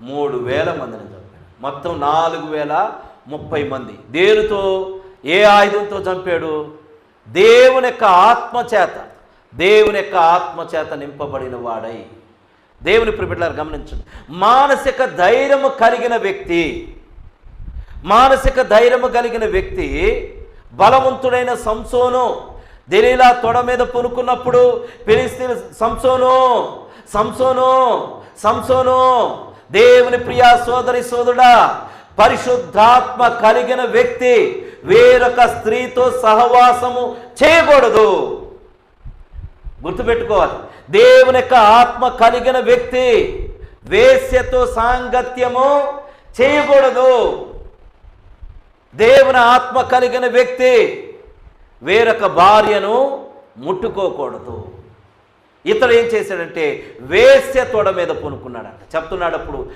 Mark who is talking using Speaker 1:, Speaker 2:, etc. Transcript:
Speaker 1: మూడు వేల మందిని చంపాడు. మొత్తం నాలుగు వేల ముప్పై మంది. దేనితో? ఏ ఆయుధంతో చంపాడు? దేవుని యొక్క ఆత్మ చేత దేవుని యొక్క ఆత్మ చేత నింపబడిన వాడై. దేవుని ప్రిపిట్లారు గమనించండి. మానసిక ధైర్యము కలిగిన వ్యక్తి మానసిక ధైర్యము కలిగిన వ్యక్తి బలవంతుడైన సంసోను దెలీలా తొడ మీద పొనుకున్నప్పుడు పిలిస్తే సంసోను సంసోను సంసోను దేవుని ప్రియ సోదరి సోదరుడా పరిశుద్ధాత్మ కలిగిన వ్యక్తి వేరొక స్త్రీతో సహవాసము చేయకూడదు. గుర్తుపెట్టుకోవాలి. దేవుని యొక్క ఆత్మ కలిగిన వ్యక్తి వేశ్యతో సాంగత్యము చేయకూడదు. దేవుని ఆత్మ కలిగిన వ్యక్తి వేరొక భార్యను ముట్టుకోకూడదు. ఇతడు ఏం చేశాడంటే వేశ్య తోడ మీద పూనుకున్నాడంట. చెప్తున్నాడు అప్పుడు